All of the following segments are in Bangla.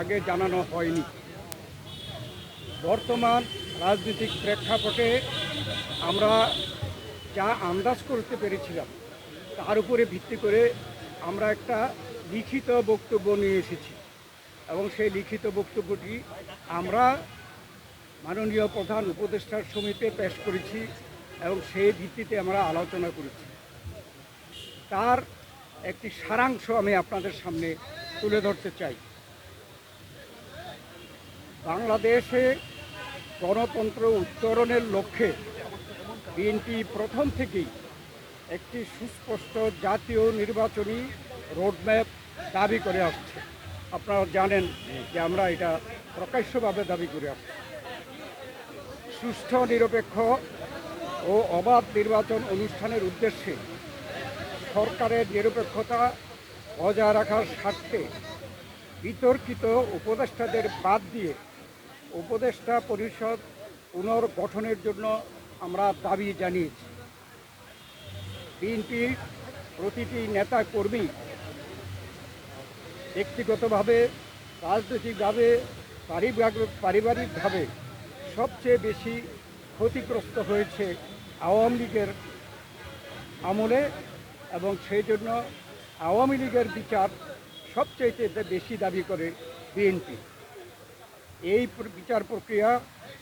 আগে জানানো হয়নি। বর্তমান রাজনৈতিক প্রেক্ষাপটে আমরা যা আন্দাজ করতে পেরেছিলাম, তার উপরে ভিত্তি করে আমরা একটা লিখিত বক্তব্য নিয়ে এসেছি এবং সেই লিখিত বক্তব্যটি আমরা মাননীয় প্রধান উপদেষ্টার সমিতিতে পেশ করেছি এবং সেই ভিত্তিতে আমরা আলোচনা করেছি। তার একটি সারাংশ আমি আপনাদের সামনে তুলে ধরতে চাই। বাংলাদেশে গণতন্ত্র উত্তরণের লক্ষ্যে বিএনপি প্রথম থেকেই একটি সুস্পষ্ট জাতীয় নির্বাচনী রোডম্যাপ দাবি করে আসছে। আপনারা জানেন যে আমরা এটা প্রকাশ্যভাবে দাবি করে আসছি। সুষ্ঠু, নিরপেক্ষ ও অবাধ নির্বাচন অনুষ্ঠানের উদ্দেশ্যে সরকারের নিরপেক্ষতা বজায় রাখার স্বার্থে বিতর্কিত উপদেষ্টাদের বাদ দিয়ে উপদেষ্টা পরিষদ পুনর্গঠনের জন্য আমরা দাবি জানিয়েছি। বিএনপির প্রতিটি নেতা কর্মী ব্যক্তিগতভাবে, রাজনৈতিকভাবে, পারিবারিক, পারিবারিকভাবে সবচেয়ে বেশি ক্ষতিগ্রস্ত হয়েছে আওয়ামী লীগের আমলে এবং সেই জন্য আওয়ামী লীগের বিচার সবচেয়ে বেশি দাবি করে বিএনপি। এই বিচার প্রক্রিয়া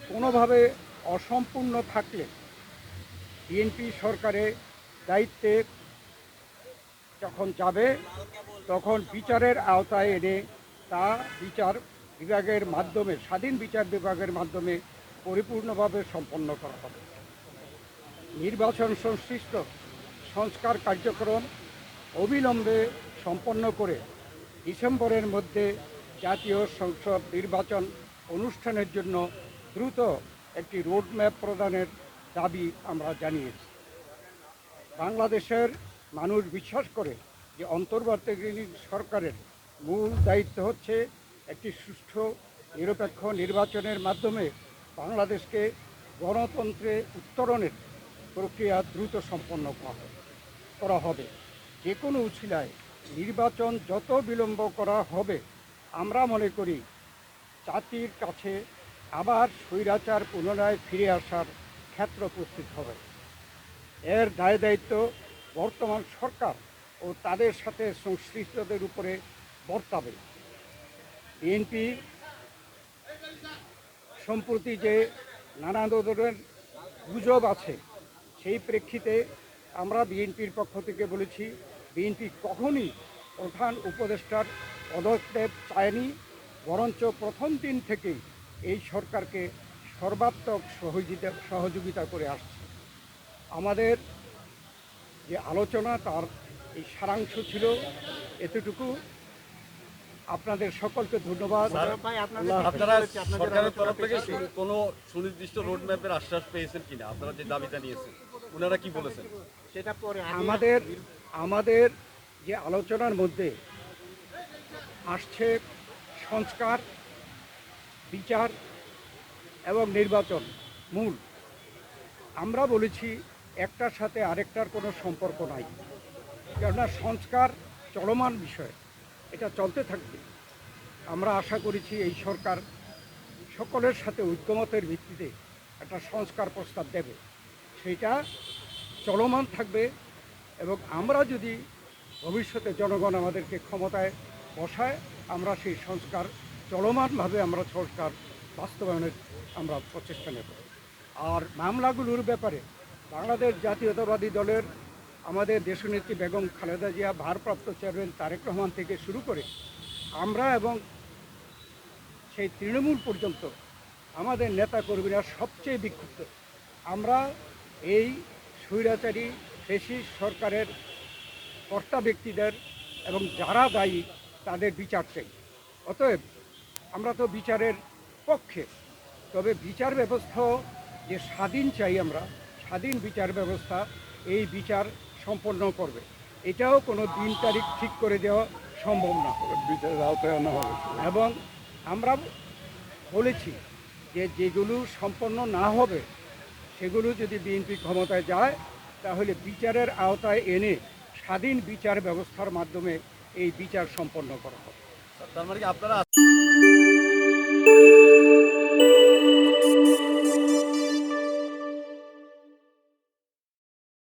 কোনোভাবে অসম্পূর্ণ থাকলে বিএনপি সরকারের দায়িত্বে যখন যাবে, তখন বিচারের আওতায় এনে তা বিচার বিভাগের মাধ্যমে, স্বাধীন বিচার বিভাগের মাধ্যমে পরিপূর্ণভাবে সম্পন্ন করা হবে। নির্বাচন সংশ্লিষ্ট সংস্কার কার্যক্রম অবিলম্বে সম্পন্ন করে ডিসেম্বরের মধ্যে জাতীয় সংসদ নির্বাচন অনুষ্ঠানের জন্য দ্রুত একটি রোডম্যাপ প্রদানের দাবি আমরা জানিয়েছি। বাংলাদেশের মানুষ বিশ্বাস করে যে অন্তর্বর্তীকালীন সরকারের মূল দায়িত্ব হচ্ছে একটি সুষ্ঠু, নিরপেক্ষ নির্বাচনের মাধ্যমে বাংলাদেশকে গণতন্ত্রে উত্তরণের প্রক্রিয়া দ্রুত সম্পন্ন করা হবে- যে কোনো উছিলায় নির্বাচন যত বিলম্ব করা হবে, আমরা মনে করি জাতির কাছে আবার স্বৈরাচার পুনরায় ফিরে আসার ক্ষেত্র উপস্থিত হবে। এর দায় দায়িত্ব বর্তমান সরকার ও তাদের সাথে সংশ্লিষ্টদের উপরে বর্তাবে। বিএনপি সম্প্রতি যে নানা ধরনের গুজব আছে, সেই প্রেক্ষিতে আমরা বিএনপির পক্ষ থেকে বলেছি, বিএনপি কখনই প্রধান উপদেষ্টার পদক্ষেপ চায়নি। বরঞ্চ প্রথম দিন থেকেই এই সরকারকে সর্বাত্মক সহযোগিতা সহযোগিতা করে আসছে। আমাদের যে আলোচনা তার এই সারাংশ ছিল এতটুকু। আপনাদের সকলকে ধন্যবাদ। আপনারা সরকারের তরফ থেকে কোনো সুনির্দিষ্ট রোড ম্যাপের আশ্বাস পেয়েছেন কিনা? আপনারা যে দাবি জানিয়েছেন ওনারা কি বলেছেন? সেটা পরে আমাদের আমাদের যে আলোচনার মধ্যে আসছে সংস্কার, বিচার এবং নির্বাচন মূল। আমরা বলেছি একটার সাথে আরেকটার কোনো সম্পর্ক নাই। কেননা সংস্কার চলমান বিষয়, এটা চলতে থাকবে। আমরা আশা করেছি এই সরকার সকলের সাথে ঐক্যমতের ভিত্তিতে একটা সংস্কার প্রস্তাব দেবে। সেটা চলমান থাকবে এবং আমরা যদি ভবিষ্যতে জনগণ আমাদেরকে ক্ষমতায় বসায়, আমরা সেই সংস্কার, চলমানভাবে আমরা সংস্কার বাস্তবায়নের আমরা প্রচেষ্টা নেব। আর মামলাগুলোর ব্যাপারে বাংলাদেশ জাতীয়তাবাদী দলের আমাদের দেশনেত্রী বেগম খালেদা জিয়া, ভারপ্রাপ্ত চেয়ারম্যান তারেক রহমান থেকে শুরু করে আমরা এবং সেই তৃণমূল পর্যন্ত আমাদের নেতা কর্মীরা সবচেয়ে বিক্ষুব্ধ। আমরা এই স্বৈরাচারী ফেসি সরকারের কর্তা ব্যক্তিদের এবং যারা দায়ী তাদের বিচার চাই। অতএব আমরা তো বিচারের পক্ষে। তবে বিচার ব্যবস্থা যে স্বাধীন চাই আমরা স্বাধীন বিচার ব্যবস্থা এই বিচার সম্পন্ন করবে। এটাও কোনো দিন তারিখ ঠিক করে দেওয়া সম্ভব না। বিচারের আওতায় আনা হবে। এবং আমরা বলেছি যে যেগুলো সম্পন্ন না হবে সেগুলো যদি বিএনপি ক্ষমতায় যায় তাহলে বিচারের আওতায় এনে স্বাধীন বিচার ব্যবস্থার মাধ্যমে এই বিচার সম্পন্ন করা হবে। তার মানে কি আপনারা